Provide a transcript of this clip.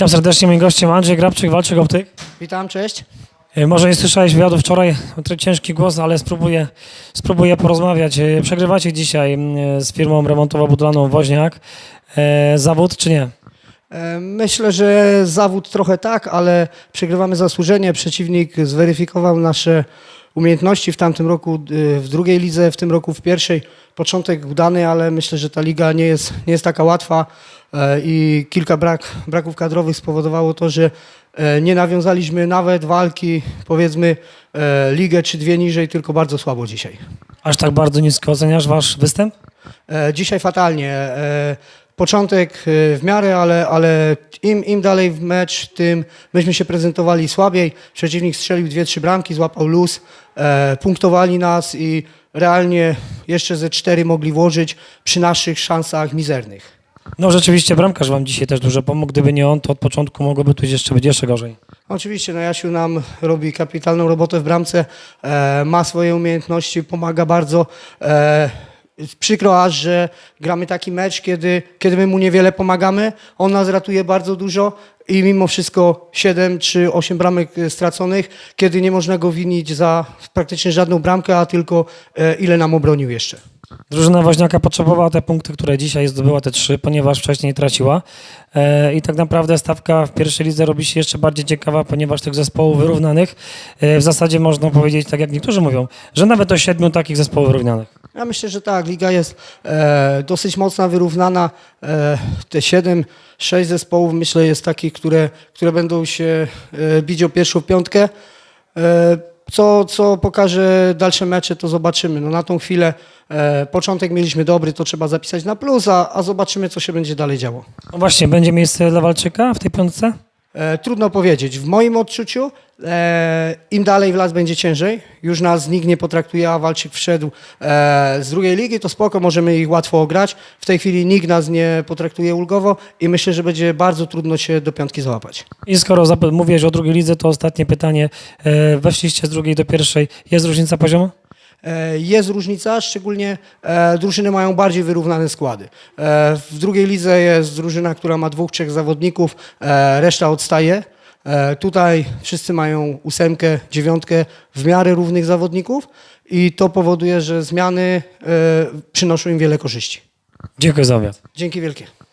Witam serdecznie, moim gościem Andrzej Grabczyk, Walczyk Optyk. Witam, cześć. E, Może nie słyszałeś wywiadu wczoraj, ciężki głos, ale spróbuję, spróbuję porozmawiać. E, Przegrywacie dzisiaj mm, z firmą remontowo-budowlaną Woźniak. E, Zawód czy nie? E, Myślę, że zawód trochę tak, ale przegrywamy zasłużenie. Przeciwnik zweryfikował nasze umiejętności w tamtym roku y, w drugiej lidze, w tym roku w pierwszej. Początek udany, ale myślę, że ta liga nie jest, nie jest taka łatwa e, i kilka brak, braków kadrowych spowodowało to, że e, nie nawiązaliśmy nawet walki, powiedzmy, e, ligę czy dwie niżej, tylko bardzo słabo dzisiaj. Aż tak bardzo nisko oceniasz wasz występ? E, Dzisiaj fatalnie. Początek e, w miarę, ale, ale im, im dalej w mecz, tym myśmy się prezentowali słabiej. Przeciwnik strzelił dwie, trzy bramki, złapał luz, e, punktowali nas i realnie jeszcze ze cztery mogli włożyć przy naszych szansach mizernych. No rzeczywiście bramkarz wam dzisiaj też dużo pomógł. Gdyby nie on, to od początku mogłoby tu jeszcze być jeszcze gorzej. Oczywiście, no Jasiu nam robi kapitalną robotę w bramce, e, ma swoje umiejętności, pomaga bardzo. E, przykro aż, że gramy taki mecz, kiedy, kiedy my mu niewiele pomagamy, on nas ratuje bardzo dużo i mimo wszystko 7 czy 8 bramek e, straconych, kiedy nie można go winić za praktycznie żadną bramkę, a tylko e, ile nam obronił jeszcze. Drużyna Woźniaka potrzebowała te punkty, które dzisiaj zdobyła te trzy, ponieważ wcześniej traciła. E, I tak naprawdę stawka w pierwszej lidze robi się jeszcze bardziej ciekawa, ponieważ tych zespołów wyrównanych e, w zasadzie można powiedzieć, tak jak niektórzy mówią, że nawet do siedmiu takich zespołów wyrównanych. Ja myślę, że tak, liga jest e, dosyć mocna, wyrównana. E, te 7, 6 zespołów myślę jest takich, które, które będą się e, bić o pierwszą piątkę. E, co, co pokaże dalsze mecze, to zobaczymy. No, na tą chwilę e, początek mieliśmy dobry, to trzeba zapisać na plus, a, a zobaczymy, co się będzie dalej działo. No właśnie, będzie miejsce dla Walczyka w tej piątce? E, trudno powiedzieć. W moim odczuciu e, im dalej w las będzie ciężej. Już nas nikt nie potraktuje, a Walczyk wszedł e, z drugiej ligi, to spoko, możemy ich łatwo ograć. W tej chwili nikt nas nie potraktuje ulgowo i myślę, że będzie bardzo trudno się do piątki załapać. I skoro zap- mówiłeś o drugiej lidze, to ostatnie pytanie. E, Weszliście z drugiej do pierwszej. Jest różnica poziomu? E, Jest różnica, szczególnie e, drużyny mają bardziej wyrównane składy. E, w drugiej lidze jest drużyna, która ma dwóch, trzech zawodników, reszta odstaje. Tutaj wszyscy mają ósemkę, dziewiątkę w miarę równych zawodników i to powoduje, że zmiany przynoszą im wiele korzyści. Dziękuję za wywiad. Dzięki wielkie.